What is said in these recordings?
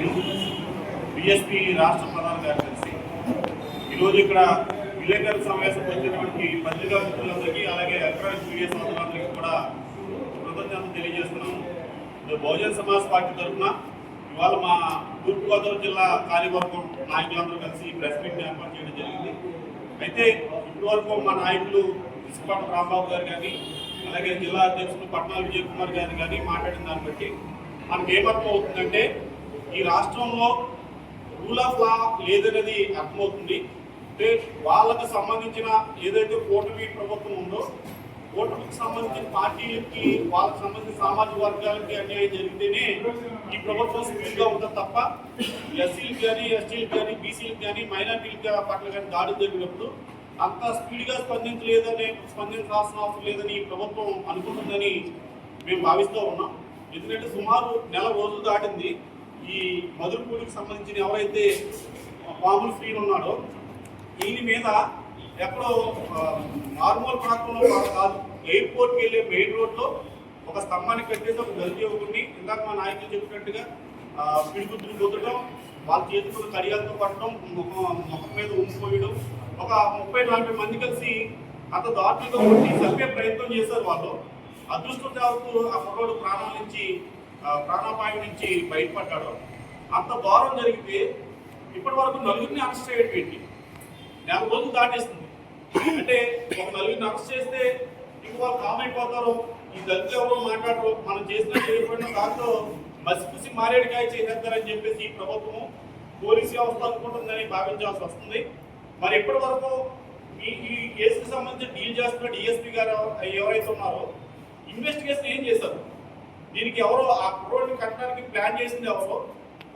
నేను బిఎస్పి రాష్ట్ర ప్రధాన కార్యదర్శి. ఈరోజు ఇక్కడ విలేకరుల సమావేశం వచ్చినటువంటి పత్రికా మిత్రులందరికీ అలాగే ఎలక్ట్రానిక్ మీడియా సోదరులందరికీ కూడా కృతజ్ఞతలు తెలియజేస్తున్నాము. బహుజన సమాజ్ పార్టీ తరఫున ఇవాళ మా తూర్పుగోదావరి జిల్లా కార్యవర్గం నాయకులందరూ కలిసి ప్రెస్ మీట్ ఏర్పాటు చేయడం జరిగింది. అయితే ఇప్పటివరకు మా నాయకులు ఇసుపాటి రాంబాబు గారు కానీ అలాగే జిల్లా అధ్యక్షులు పట్నాల విజయ్ కుమార్ గారు కానీ మాట్లాడిన దాన్ని బట్టి మనకు ఏమర్థం అవుతుందంటే ఈ రాష్ట్రంలో రూల్ ఆఫ్ లా లేదనేది అర్థమవుతుంది. అంటే వాళ్ళకు సంబంధించిన ఏదైతే కూటమి ప్రభుత్వం ఉందో కూటమికి సంబంధించిన పార్టీలకి వాళ్ళకి సంబంధించిన సామాజిక వర్గాలకి అన్యాయం జరిగితేనే ఈ ప్రభుత్వం స్పీడ్గా ఉంటుంది తప్ప ఎస్సీలకు కానీ ఎస్టీలకు కానీ బీసీలకు కానీ మైనార్టీలకు పట్ల కానీ దాడులు జరిగినప్పుడు అంత స్పీడ్గా స్పందించలేదని స్పందించాల్సిన అవసరం లేదని ఈ ప్రభుత్వం అనుకుంటుందని మేము భావిస్తూ ఉన్నాం. ఎందుకంటే సుమారు నెల రోజులు దాటింది. ఈ మధురపూడికి సంబంధించిన ఎవరైతే మామూలు ఫ్రీ ఉన్నాడో దీని మీద ఎక్కడో నార్మల్ ప్రాంతంలో కాదు- ఎయిర్పోర్ట్కి వెళ్ళే మెయిన్ రోడ్లో ఒక స్తంభాన్ని కట్టేసి ఒక గల్తీ ఒకటి ఇందాక మా నాయకులు చెప్పినట్టుగా పిడిగుద్దులు కుదరడం వాళ్ళ చేతులు కడియాలతో పట్టడం ముఖం ముఖం మీద ఉండిపోయడం ఒక ముప్పై నలభై మంది కలిసి అంత దారుణంగా ఉండి చంపే ప్రయత్నం చేశారు వాళ్ళు. అదృష్టం చావుతూ ఆ కుర్రోడు ప్రాణాల నుంచి ప్రాణాపాయం నుంచి బయటపడ్డాడు. అంత దారుణం జరిగితే ఇప్పటి వరకు నలుగురిని అరెస్ట్ చేయడం ఏంటి? నెల రోజులు దాటేస్తుంది అంటే ఒక నలుగురిని అరెస్ట్ చేస్తే ఇంకో వాళ్ళు కామ్ అయిపోతారు. ఈ దళితులు ఎవరో మాట్లాడరు. మనం చేసిన చేయకపోయినా దాంతో మసిపూసి మారేడుకాయ చేసేస్తారని చెప్పేసి ఈ ప్రభుత్వం పోలీస్ వ్యవస్థ అనుకుంటుందని భావించాల్సి వస్తుంది. మరి ఇప్పటి వరకు ఈ ఈ కేసుకు సంబంధించి డీల్ చేస్తున్న డిఎస్పీ గారు ఎవరైతే ఉన్నారో ఇన్వెస్టిగేషన్ ఏం చేశారు? దీనికి ఎవరో ఆ కుర్రోడిని కట్టడానికి ప్లాన్ చేసింది ఎవరో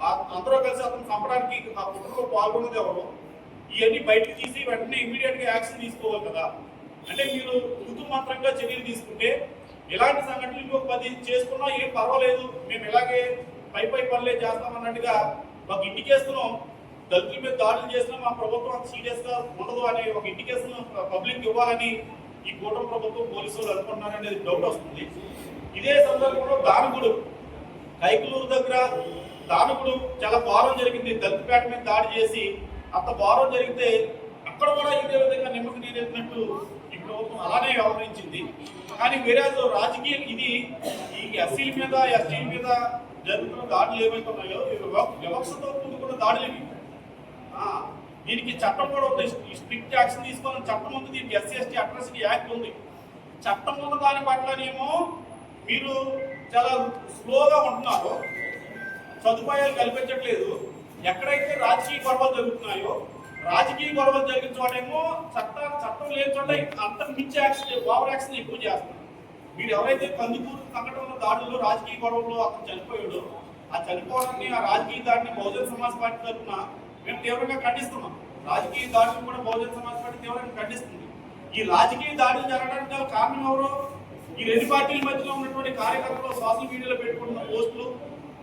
ఆ- అందరూ కలిసి అతను చంపడానికి ఆ కుట్రలో పాల్గొన్నది ఎవరో ఇవన్నీ బయటకు తీసి వెంటనే ఇమీడియట్గా యాక్షన్ తీసుకోవాలి కదా. అంటే మీరు ఋతు మాత్రంగా చర్యలు తీసుకుంటే ఇలాంటి సంఘటనలు ఇంకొక పది చేసుకున్నా ఏం పర్వాలేదు మేము ఇలాగే పై పై పనులే చేస్తామన్నట్టుగా మాకు ఇండికేషన్ దళితుల మీద దాడులు చేసినా మా ప్రభుత్వం అంత సీరియస్గా ఉండదు అనే ఒక ఇండికేషన్ పబ్లిక్ ఇవ్వాలని ఈ కూటమి ప్రభుత్వం పోలీసులు అనుకుంటున్నారు డౌట్ వస్తుంది. ఇదే సందర్భంలో దానుకుడు కైకులూరు దగ్గర దానుకుడు చాలా ఘోరం జరిగింది. దళితపేట మీద దాడి చేసి అంత ఘోరం జరిగితే అక్కడ కూడా ఇదే విధంగా నిమ్మకి నీరెత్తినట్టు ఈ ప్రభుత్వం అలానే వ్యవహరించింది. కానీ వేరే రాజకీయ ఇది ఈ ఎస్సీల మీద ఎస్టీల మీద జరుగుతున్న దాడులు ఏమైతున్నాయో ఉన్నాయో వ్యవస్థతో కూడుకున్న దాడులు ఇవి. దీనికి చట్టం కూడా ఉంది. స్ట్రిక్ట్ యాక్షన్ తీసుకోవాలని చట్టం ఉంది. దీనికి ఎస్సీ ఎస్టీ అట్రాసిటీ యాక్ట్ ఉంది. చట్టం ఉన్న దాని పట్లనేమో మీరు చాలా స్లోగా ఉంటున్నారు. సదుపాయాలు కల్పించట్లేదు. ఎక్కడైతే రాజకీయ గొడవలు జరుగుతున్నాయో రాజకీయ గొడవలు జరిగిన చోటేమో చట్ట చట్టం లేని చోట అంతకు మించి యాక్షన్ ఓవర్ యాక్షన్ ఎక్కువ చేస్తున్నారు. మీరు ఎవరైతే కందుకూరు సంఘటనలో దాడుల్లో రాజకీయ గొడవలో అతను చనిపోయాడో ఆ చనిపోవడాన్ని ఆ రాజకీయ దాడిని బహుజన సమాజ్ పార్టీ తరఫున మేము తీవ్రంగా ఖండిస్తున్నాం. రాజకీయ దాడిని కూడా బహుజన సమాజ్ పార్టీ తీవ్రంగా ఖండిస్తుంది. ఈ రాజకీయ దాడులు జరగడానికి కారణం ఎవరు? ఈ రెండు పార్టీల మధ్యలో ఉన్నటువంటి కార్యకర్తలు సోషల్ మీడియాలో పెట్టుకుంటున్న పోస్టులు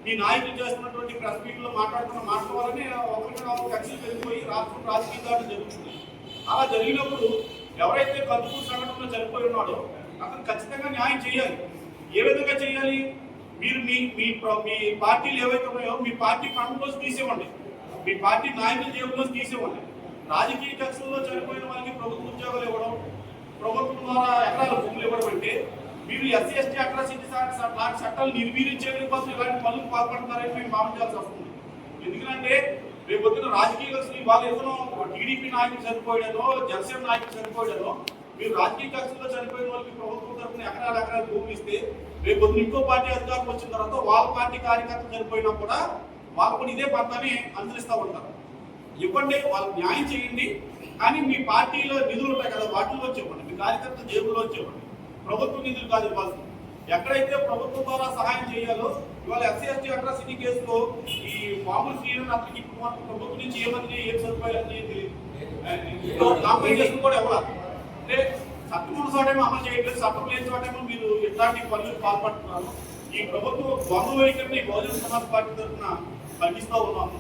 మీ నాయకులు చేస్తున్నటువంటి ప్రెస్ మీట్లో మాట్లాడుతున్న మాటల వల్లనే ఒకరికి నాలుగు కక్షలు పెరిగిపోయి రాష్ట్రం రాజకీయ దాడులు జరుగుతుంది అలా జరిగినప్పుడు ఎవరైతే కందుకూరు సంఘటనలో చనిపోయి ఉన్నాడో అతను ఖచ్చితంగా న్యాయం చేయాలి. ఏ విధంగా చేయాలి? మీరు మీ మీ మీ పార్టీలు ఏవైతే ఉన్నాయో మీ పార్టీ ఫండ్లోంచి తీసేవ్వండి. మీ పార్టీ నాయకుల జేబులోసి తీసేవ్వండి. రాజకీయ కక్షల్లో చనిపోయిన వాళ్ళకి ప్రభుత్వ ఉద్యోగాలు ఇవ్వడం ప్రభుత్వం ద్వారా ఎకరాల భూములు ఇవ్వడం అంటే మీరు ఎస్సీ ఎస్టీ అట్రాసిటీ లాంటి చట్టాలు నిర్వీరించేందుకు కోసం ఇలాంటి పనులు పాల్పడుతున్నారని మేము భావించాల్సి వస్తుంది. ఎందుకంటే రేపు పొద్దున రాజకీయ కక్షలు వాళ్ళు ఏదో టీడీపీ నాయకులు చనిపోయాడో జనసేన నాయకులు చనిపోయాడో మీరు రాజకీయ కక్షల్లో చనిపోయిన వాళ్ళకి ప్రభుత్వం తరఫున ఎకరాలు ఎకరాలు భూమి ఇస్తే రేపు పొద్దున ఇంకో పార్టీ అధికారం వచ్చిన తర్వాత వాళ్ళ పార్టీ కార్యకర్తలు చనిపోయినా కూడా వాళ్ళు కూడా ఇదే పంతాన్ని అనుసరిస్తూ ఉంటారు. ఇవ్వండి వాళ్ళకి న్యాయం చేయండి కానీ మీ పార్టీలో నిధులు ఉంటాయి కదా వాటిలో ఇవ్వండి మీ కార్యకర్త జేబులో ఇవ్వండి ప్రభుత్వ నిధులు కాదు ఇవ్వాల్సింది ఎక్కడైతే ప్రభుత్వం ద్వారా సహాయం చేయాలో ఇవాళ ఎస్సీ ఎస్టీ అట్రాసిటీ కేసులో ఈ మామూలు సీనియర్ అతనికి ఇప్పుడు మాత్రం ప్రభుత్వం నుంచి ఏమని ఏం సదుపాయాలు అని తెలియదు కూడా ఇవ్వాలి అంటే చట్టం ఉన్న చోటేమో అమలు చేయట్లేదు చట్టం లేని చోటేమో మీరు ఎట్లాంటి పనులు పాల్పడుతున్నారు? ఈ ప్రభుత్వం ద్వంద్వ వైఖరిని బహుజన సమాజ్ పార్టీ తరఫున ఖండిస్తూ ఉన్నాము.